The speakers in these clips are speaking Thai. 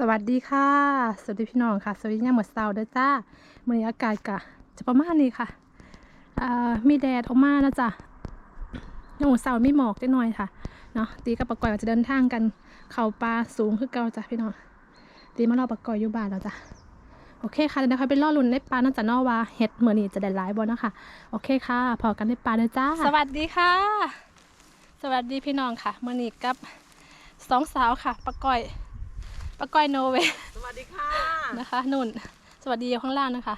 สวัสดีค่ะ สวัสดีพี่น้องค่ะ สวัสดียาหมดเสาเด้อจ้าเมื้ออากาศกะจะประมาณนี้ค่ะมีแดดออกมานะจ๊ะยาหมดเสาร์มีหมอกนิดหน่อยค่ะ เนาะตีกับปะกอยจะเดินทางกัน เข้าป่าสูงคือเก่าจ้ะพี่น้อง ตีมารอปะกอยอยู่บ้านแล้วจ้ะ โอเคค่ะเดี๋ยวเราไปล่อลุ่นในป่าน่าจะนอว่าเห็ดเหมือนนี้จะได้หลายบ่เนะค่ะโอเคค่ะ พอกันในป่าเลยจ้า สวัสดีค่ะ สวัสดีพี่น้องค่ะเมื่อนี้กับสองสาวค่ะปะกอย ปะกอยโนเวย์สวัสดีค่ะนะคะนุ่น สวัสดีอยู่ข้างล่างนะคะ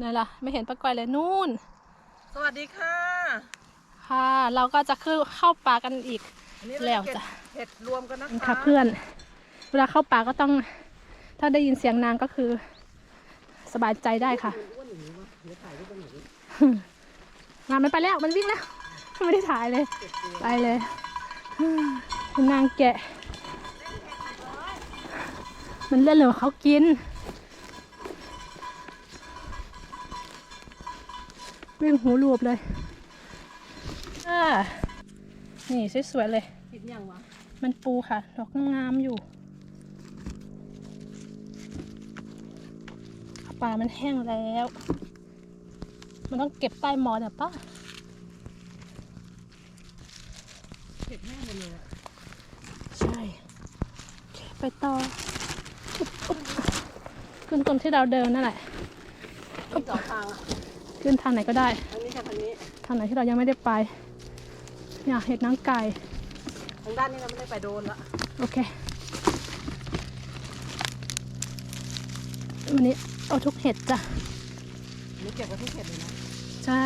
นี่นล่ะไม่เห็นปะกอยเลยนู่น สวัสดีค่ะ ค่ะ เราก็จะขึ้นเข้าป่ากันอีก อันนี้แล้วเราจ้ะเก็บเห็ดรวมกันนะคะค่ะเพื่อน เวลาเข้าป่าก็ต้อง ถ้าได้ยินเสียงนางก็คือ สบายใจได้ค่ะงานมันไปแล้วมันวิ่งแล้วไม่ได้ถ่ายเลย ไปเลยเป็นนางแกะ มันเล่นเลยว่าเขากิน วิ่งหูรูบเลยอ่านี่สวยๆเลยกินยังวะ มันปูค่ะ ดอกงามๆอยู่ป่ามันแห้งแล้ว มันต้องเก็บใต้หมอนอะป้าเห็ดแห้งหมดเลยอะใช่โอเคไปต่ออุ๊บอุ๊บ ขึ้นตรงที่เราเดินนั่นแหละมีสองทางอะขึ้นทางไหนก็ได้ทางนี้กับทางนี้ทางไหนที่เรายังไม่ได้ไปเนี่ยเห็ดนางไก่ทางด้านนี้เราไม่ได้ไปโดนละโอเควันนี้เอาทุกเห็ดจ้ะอันนี้เก็บไว้ทุกเห็ดเลยนะใช่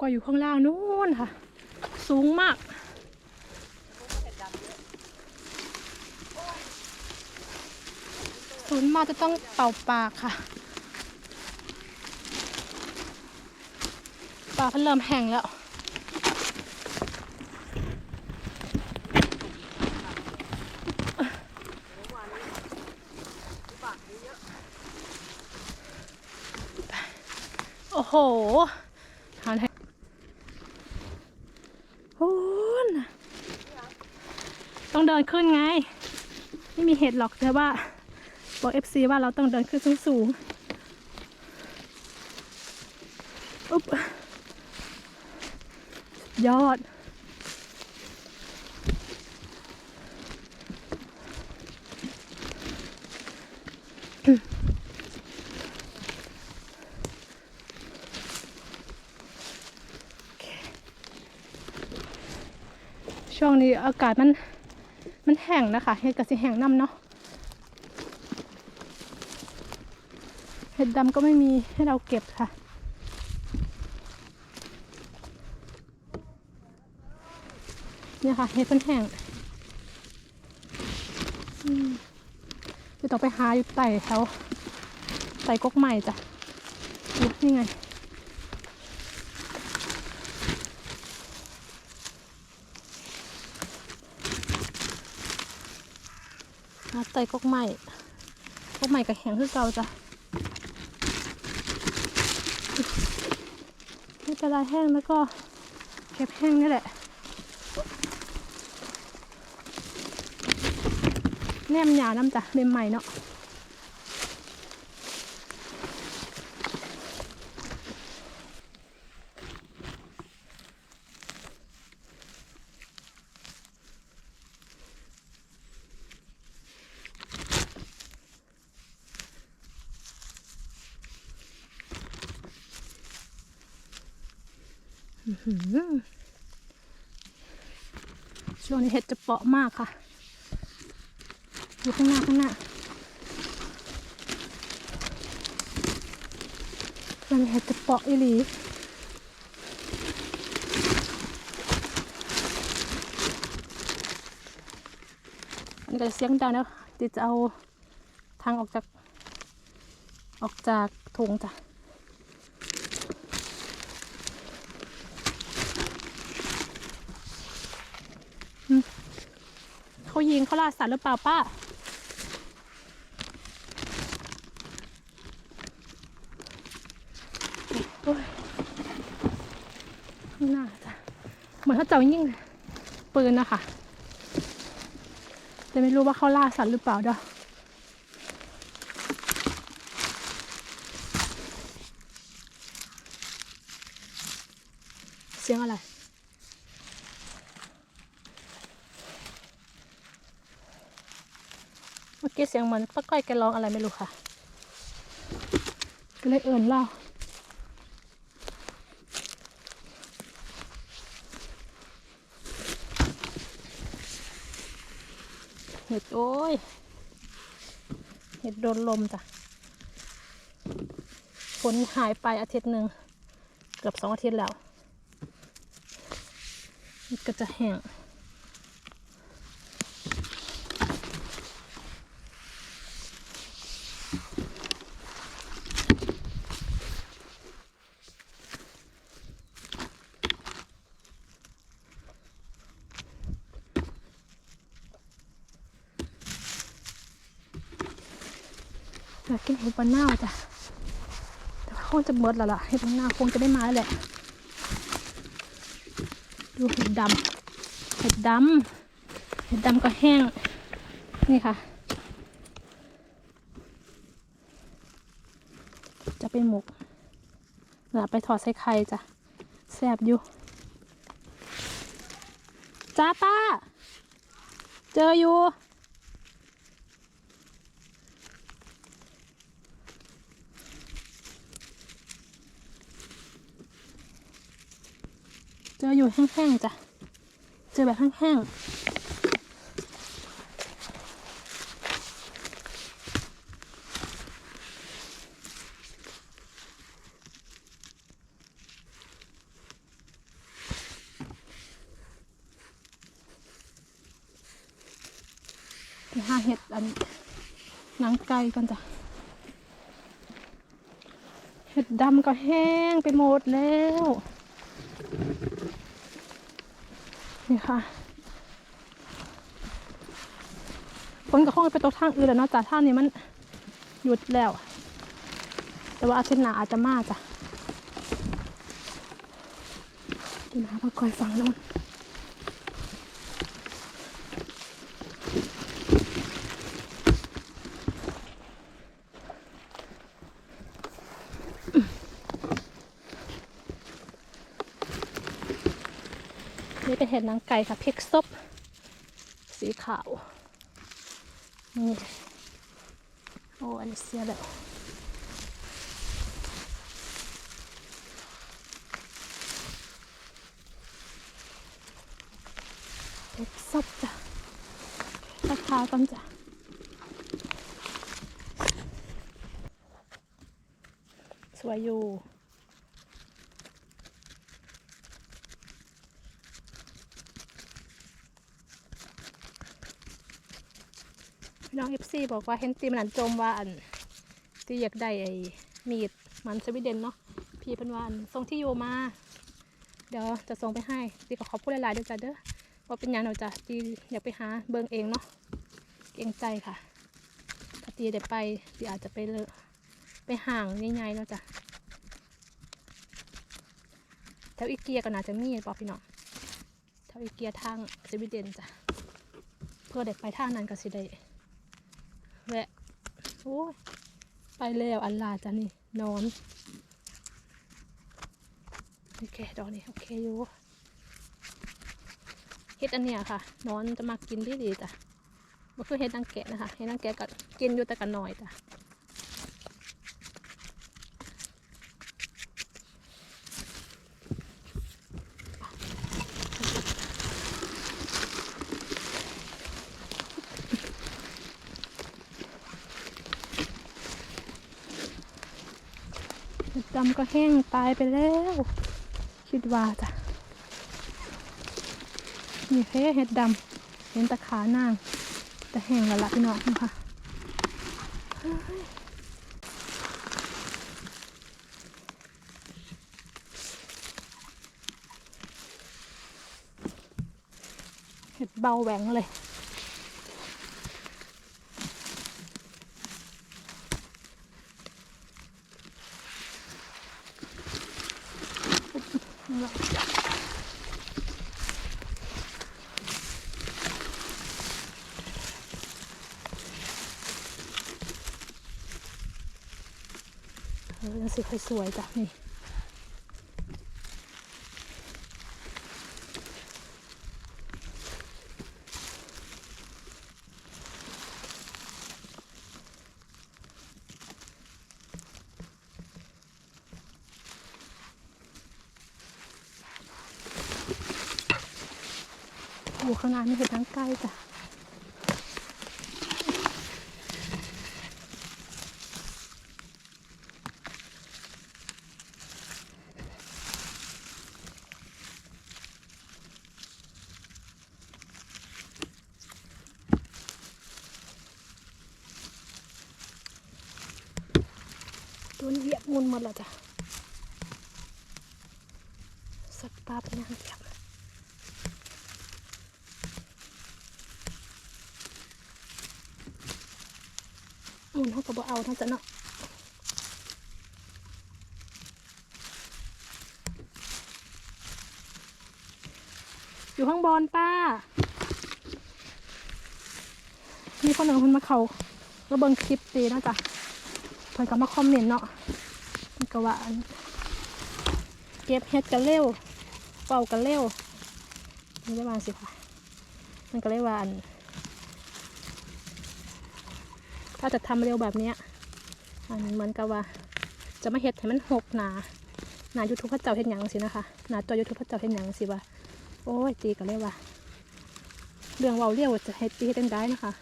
ปรากฏอยู่ข้างล่างนู้นค่ะ สูงมาก สูงมากจะต้องเป่าปากค่ะ ปาเพิ่นเริ่มแห้งแล้วโอ้โหาไหนโอ้นต้องเดิ นขึ้นไง ไม่มีเห็ดหรอกแต่ว่าบอกเอฟซีว่าเราต้องเดินขึ้นสูงๆอุ๊บยอด ช่วงนี้อากาศมัน มันแห้งนะคะเห็ดกระสิแห้งน้ำเนาะเห็ดดำก็ไม่มีให้เราเก็บค่ะเนี่ยค่ะเห็ดมันแห้งอืมเดี๋ยวต้องไปหาอยู่ไต่แถวไต่กกใหม่จ้ะอุ๊ยนี่ไง หาไต่กกใหม่กกใหม่กับแห้งคือเก่าจ้ะนี่กระดาษแห้งแล้วก็เก็บแห้งนี่แหละแนมหยาน้ำจ้ะเนมใหม่เนาะ ช่วงนี้เห็ดจะเปาะมากค่ะอยู่ข้างหน้าข้างหน้ามันเห็ดจะเปาะอีหลีอันนี้ก็จะเสียงดังนะติจะเอาทางออกจาก ออกจากถุงจ้ะ เขายิงเขาล่าสัตว์หรือเปล่าป้าโอ้ยน่าจะเหมือนเขาเจะยิงปืนนะคะแต่ไม่รู้ว่าเขาล่าสัตว์หรือเปล่าเด้อ เสียงเหมือนป้าก้อยแกร้องอะไรไม่รู้ค่ะก็เลยเอินเล่าเห็ดโอ้ย เห็ดโดนลมจ้ะฝนหายไปอาทิตย์หนึ่งเกือบสองอาทิตย์แล้ว ก็จะแห้ง อยากกินห็ดบะนาจ้ะแต่คงจะเบิดแล้วล่ะเห็ดบะนาคงจะได้มาแล้วแหละ ดูเห็ดดำเห็ดดำเห็ดดำก็แห้ง นี่ค่ะ จะไปหมกหรือไปถอดใส่ไข่จ้ะแซบอยู่จ้าป้า เจออยู่ อแห้งๆจ้ะ เจอแบบแห้งๆไปหาเห็ดอันหนังไก่กันจ้ะเห็ดดำก็แห้งไปหมดแล้ว นี่ค่ะฝนก็คงไปตกทางอื่นแล้วเนาะจ้ะทางนี้มันหยุดแล้ว แต่ว่าอาทิตย์หน้าอาจจะมาจ้ะดูนะมาคอยฟังนู่น เป็นห็ดนางไก่ค่ะพริกซบสีขาว นี่ โอ้ อันนี้เสียแล้วเห็ดซบจ้ะราคากันจ้ะสวยอยู่ พี่น้องเอฟซีบอกว่าเห็นตีมันอันจมว่าอันที่อยากได้ไอ้มีดมันสวีเดนเนาะพี่เป็นว่าอันส่งที่อยู่มา เดี๋ยวจะส่งไปให้ตีก็ขอพูดหลายๆด้วยจ้ะเด้อว่าเป็นยังเราจะตีอยากไปหาเบิงเองเนาะเกรงใจค่ะถ้าตีเดี๋ยวไปตีอาจจะไปเลอะไปห่างง่ายๆเนาะจ้ะแถวอีเกียก็น่าจะมีบอกพี่น้องแถวอีเกียทางสวีเดนจ้ะเพื่อเด็กไปทางนั้นก็สิได้ แวะโอ้ยไปแล้วอันลาจ้ะนี่นอนโอเคดอกนี้โอเคอยู่เฮ็ดอันเนี้ยค่ะ นอนจะมากินที่ดีจ้ะมันคือเฮ็ดนางแกะนะคะเฮ็ดนางแกะก็กินอยู่แต่กันหน่อยจ้ะำก็แห้งตายไปแล้ว คิดว่าจ้ะนี่เฮ้เห็ดดำเห็นตะขานางแต่แห้งล้วล่ะพี่น้องนะคะเฮ้ยเห็ดเบาแหวงเลย เออยังสีค่อยสวยจ้ะนี่โอ้ข้างหน้านี่เห็นทั้งใกล้จ้ะ ตัวนี้เหยียบมุนหมดแล้วจ้ะสัตว์ป่าเป็นยังเหยียบ มุนเขาก็บ่เอาทั้งจะเนาะอยู่ข้างบนป้า มีคนหนึ่งคนมาเขาแล้วเบิ่งคลิปตีนะจ๊ะเพิ่นก็มาคอมเมนต์เนาะเพิ่นก็ว่าเก็บเฮ็ดกันเร็วเป่ากันเร็วนี่ได้มาสิค่ะมันก็เลยว่าอัน ถ้าจะทำเร็วแบบเนี้ยอันเหมือนกับว่า จะมาเฮ็ดให้มันหกหนาหนายูทูบพระเจ้าเฮ็ดหยังสินะคะหนาตัวยูทูบพระเจ้าเฮ็ดหยังสิว่าโอ้ยตีกันเลยว่าเรื่องเว้าเรียวจะเฮ็ดตีเฮ็ดได้นะคะ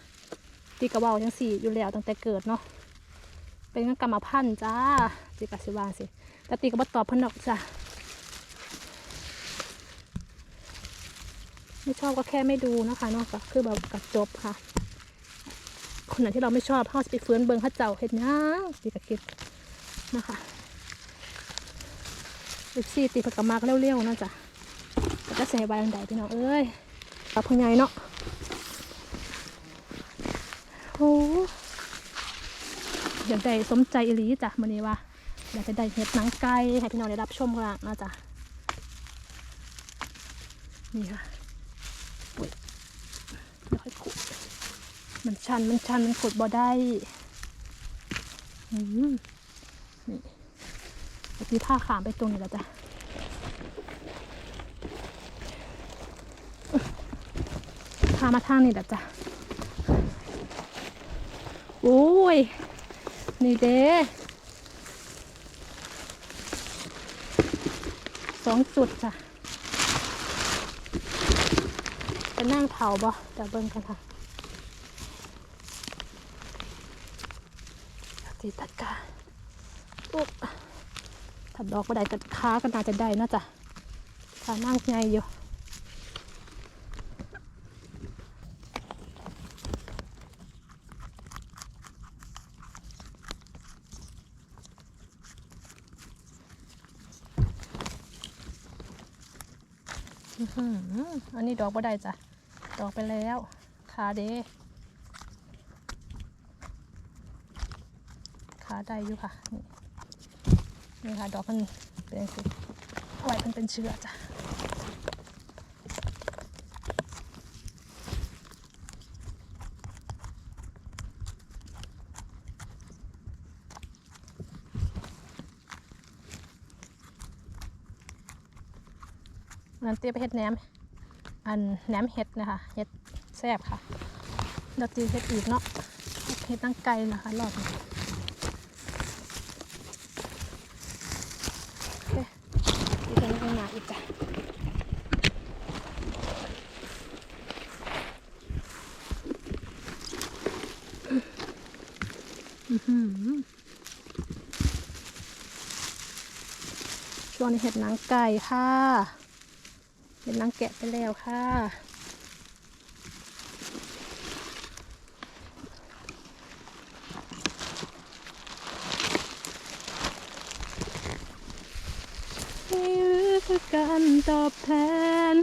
ตีกระเว้าจังสี่อยู่แล้วตั้งแต่เกิดเนาะเป็นกรรมพันธุ์จ้าจิกาสิวาสิแต่ตีก็บ่ตอบพนดอกจ้ะไม่ชอบก็แค่ไม่ดูนะคะนอกจากคือแบบกัดจบค่ะ คนไหนที่เราไม่ชอบเขาจะไปฟื้นเบิงเข้าเจ้าเห็ดหยังตีกะคิดนะคะอีกสี่ตีผักกะมากเร็วๆนาะจ้ะแต่จะใส่ใบอันใดพี่น้องเอ้ยตับพงใหญ่เนาะโอ้อยากได้สมใจอีหลีจ้ะมันนี้ว่าอยากจะได้เห็ดหนังไก่ให้พี่น้องได้รับชมกันนะจ๊ะนี่ค่ะอุ๊ยเดี๋ยวค่อยขุด มันชันมันชันมันขุดบ่ได้อืมนี่เมื่อกี้ผ้าขามไปตรงนี้แล้วจ้ะพามาทางนี้แหละจ้ะโอ้ย นี่เด้สองจุดจ้ะจะนั่งเผาบ่เดี๋ยวเบิ่งกันค่ะ ตีตัดกาอุ๊บถ้าดอกบ่ได้จะค้าก็น่าจะได้นาะจ้ะถ้านั่งไงอยู่อื้มอันนี้ดอกบ่ได้จ้ะ ดอกไปแล้วขาเดขา ได้อยู่ค่ะนี่นี่ค่ะ ดอกมันเป็นสิเอาไว้มันเป็นเชื้อจ้ะนั้นเตี้ยไปเฮ็ดแหนม อันแหนมเห็ดนะคะ เห็ดแซ่บค่ะเราตีเห็ดอีกเนาะ เห็ดตั้งไกลนะคะรอบนี้โอเคตีกันข้างหน้าอีกจ้ะอื้อหือ ช่วงนี้เห็ดหนังไก่ค่ะเป็นนางแกะไปแล้วค่ะนี่คือการตอบแทน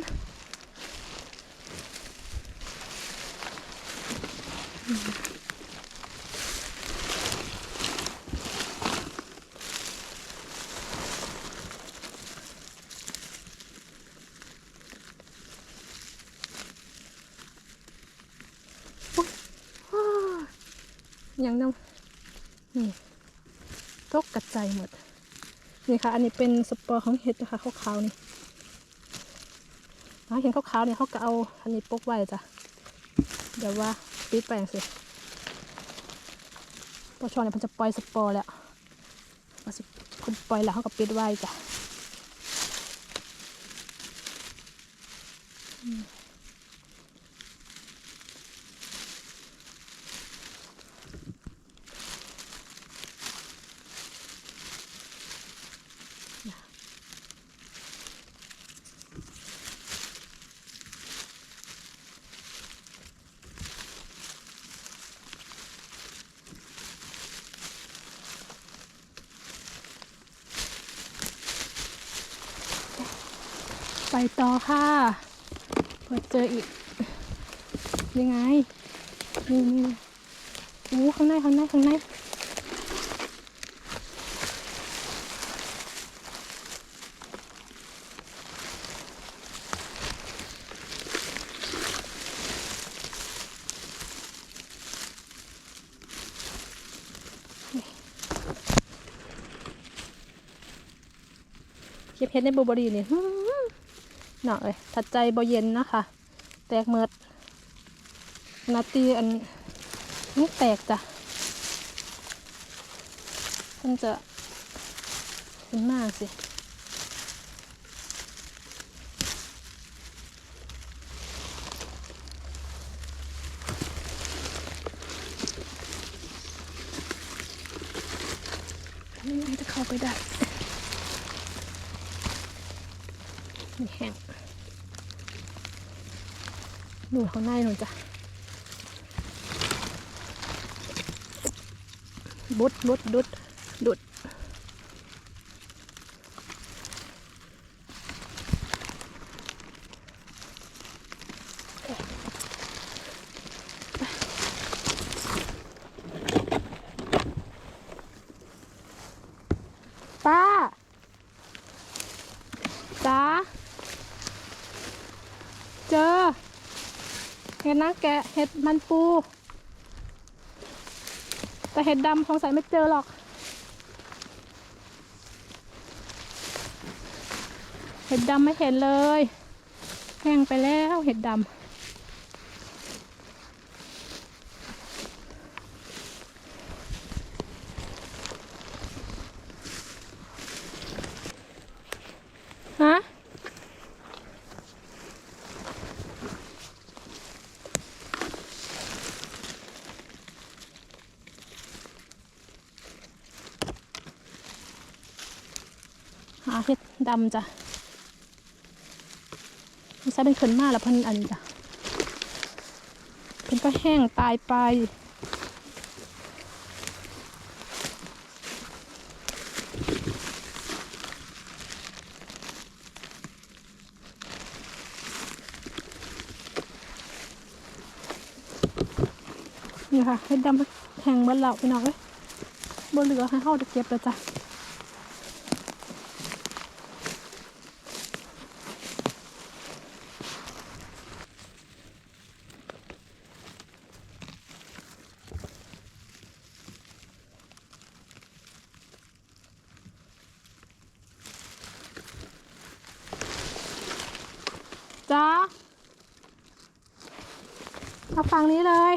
อ วอย่างน้ำนี่ต้นตกกระจหมด นี่ค่ะ อันนี้เป็นสปอร์ของเห็ดนะคะขาวๆนี่อ่าเห็นขาวๆเนี่ยเขาก็เอาอันนี้ปกไว้จ้ะ เดี๋ยวว่าปิดแปลงสิพอช่วงนี้มันจะปล่อยสปอร์แล้วพอสิคุณปล่อยแล้วเขาก็ปิดไว้จ้ะ ไปต่อค่ะเปิดเจออีก ยังไง นี่นี่โอ้ข้างในข้างในข้างในเก็บเพชรในบลูเบอร์รี่ หืมหน่อยถัดใจบเย็นนะคะ แตกเมิดนาตีอันนี่แตกจ้ะมันจะเป็นมากสิทำยังไงจะเข้าไปได้แห้ง หนูข้างในหนูจ้ะบุดบุดบุดป้าจ้าเจอ เห็ดนางแกะเห็ดมันปู แต่เห็ดดำสงสัยไม่เจอหรอก เห็ดดำไม่เห็นเลย แห้งไปแล้วเห็ดดำ เห็ดดำจ้ะไม่ใช่เป็นเขึ้นมาแล้วเพันอันนี้จ้ะเพิ่นก็แห้งตายไปนี่ค่ะเห็ดดำแห้งเมื่อเราพี่น้องเอ้ยบนเหลือให้เข้าจะเก็บแล้วจ้ะ จ้า มาฝั่งนี้เลย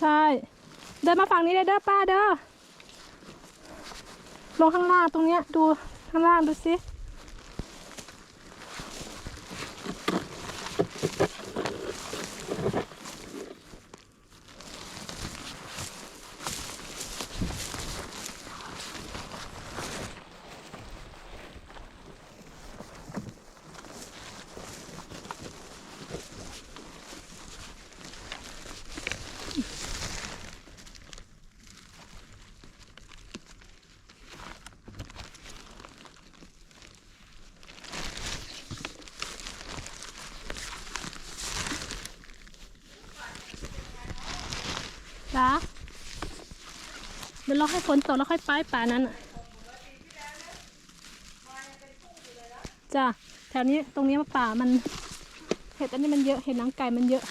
ใช่ เดินมาฝั่งนี้เลยเด้อป้าเด้อ ลงข้างล่างตรงเนี้ยดูข้างล่างดูสิ จ้าเดี๋ยวรอให้ฝนตกแล้วค่อยไปป่านั้นน่ะจ้าแถวนี้ตรงนี้ป่ามัน เห็ดอันนี้มันเยอะเห็ดหนังไก่มันเยอะ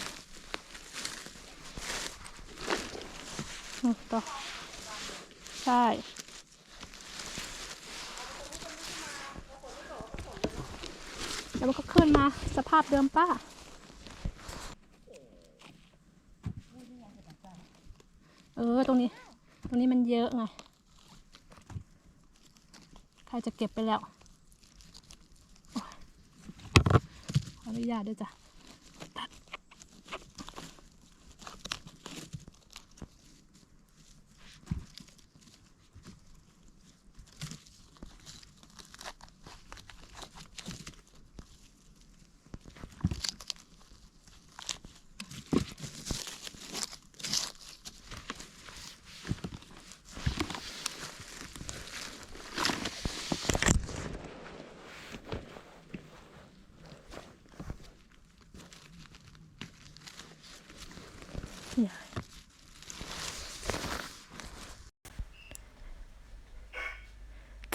ต่อใช่แล้วมันก็ขึ้นมาสภาพเดิมป้า เออ ตรงนี้ ตรงนี้มันเยอะไง ใครจะเก็บไปแล้วขออนุญาตด้วยจ้ะ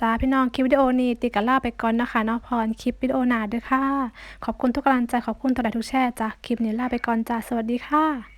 จ้าพี่น้องคลิปวิดีโอนี้ติกะล่าไปก่อนนะคะเนาะพรคลิปวิดีโอหนาด้วยค่ะ ขอบคุณทุกกำลังใจขอบคุณตัวไหนทุกแชร์จ้าคลิปนี้ลาไปก่อนจ้าสวัสดีค่ะ